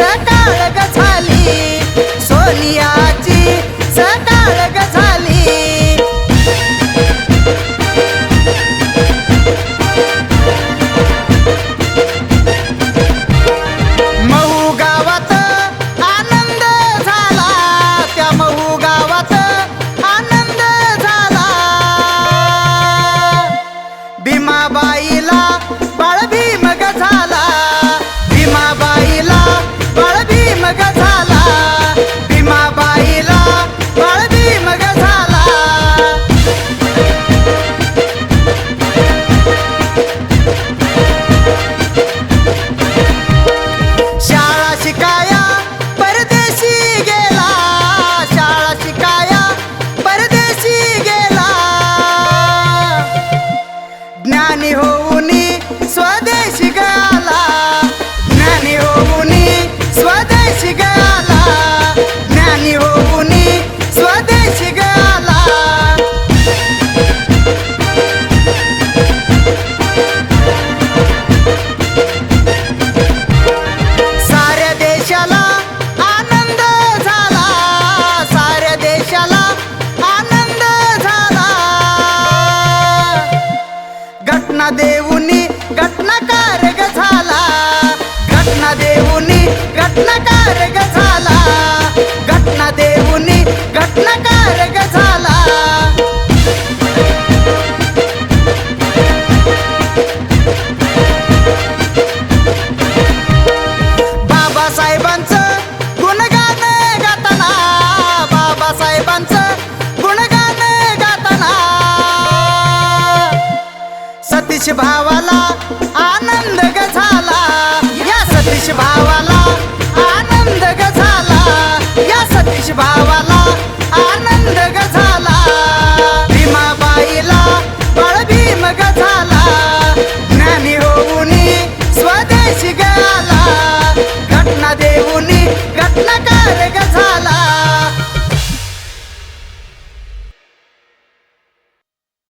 得到了个彩礼 ज्ञानी होऊन स्वदेशी गाला. ज्ञानी होऊन स्वदेशी गाला. देऊनी घटनाकार झाला घटना देऊनी घटनाकार झाला भावाला आनंद ग झाला. या सतीश भावाला आनंद ग झाला. या सतीश भावाला आनंद ग झाला. भीमाबाईला बळभीम ग झाला. ज्ञानी होऊनी स्वदेशी गाला घटना देऊनी